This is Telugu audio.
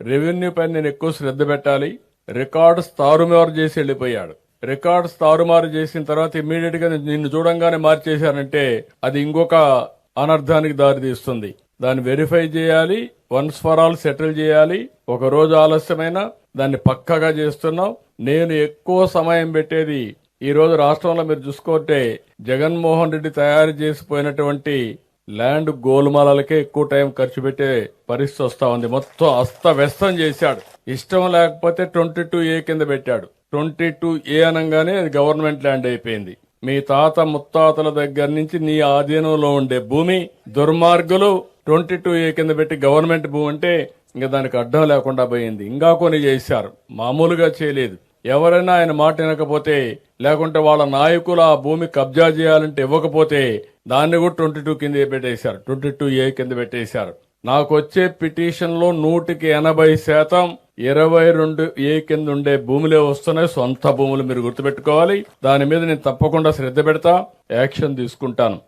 రెవెన్యూ పైన నేను ఎక్కువ శ్రద్ధ పెట్టాలి. రికార్డ్స్ తారుమారు చేసి వెళ్ళిపోయాడు. రికార్డ్స్ తారుమారు చేసిన తర్వాత ఇమ్మీడియట్గా నిన్ను చూడంగానే మార్చేశారంటే అది ఇంకొక అనర్థానికి దారితీస్తుంది దాన్ని వెరిఫై చేయాలి. వన్స్ ఫర్ ఆల్ సెటిల్ చేయాలి. ఒక రోజు ఆలస్యమైన దాన్ని పక్కగా చేస్తున్నాం నేను ఎక్కువ సమయం పెట్టేది ఈ రోజు రాష్ట్రంలో మీరు చూసుకుంటే జగన్మోహన్ రెడ్డి తయారు చేసిపోయినటువంటి ల్యాండ్ గోల్మాలకే ఎక్కువ టైం ఖర్చు పెట్టే పరిస్థితి వస్తా ఉంది. మొత్తం అస్తవ్యస్తం చేశాడు. ఇష్టం లేకపోతే ట్వంటీ టూ ఏ కింద పెట్టాడు. ట్వంటీ టూ ఏ అనగానే అది గవర్నమెంట్ ల్యాండ్ అయిపోయింది. మీ తాత ముత్తాతల దగ్గర నుంచి నీ ఆధీనంలో ఉండే భూమి దుర్మార్గులు ట్వంటీ టూ ఏ కింద పెట్టి గవర్నమెంట్ భూమి అంటే ఇంకా దానికి అడ్డం లేకుండా పోయింది. ఇంకా కొన్ని చేశారు. మామూలుగా చేయలేదు. ఎవరైనా ఆయన మాట వినకపోతే లేకుంటే వాళ్ళ నాయకులు ఆ భూమి కబ్జా చేయాలంటే ఇవ్వకపోతే దాన్ని కూడా ట్వంటీ టూ కింద పెట్టేశారు. ట్వంటీ టూ ఏ కింద పెట్టేశారు. నాకు వచ్చే పిటిషన్లో నూటికి ఎనభై శాతం ఇరవై రెండు ఏ కింద ఉండే భూములే వస్తున్నాయి. సొంత భూములు మీరు గుర్తుపెట్టుకోవాలి. దాని మీద నేను తప్పకుండా శ్రద్ధ పెడతా. యాక్షన్ తీసుకుంటాను.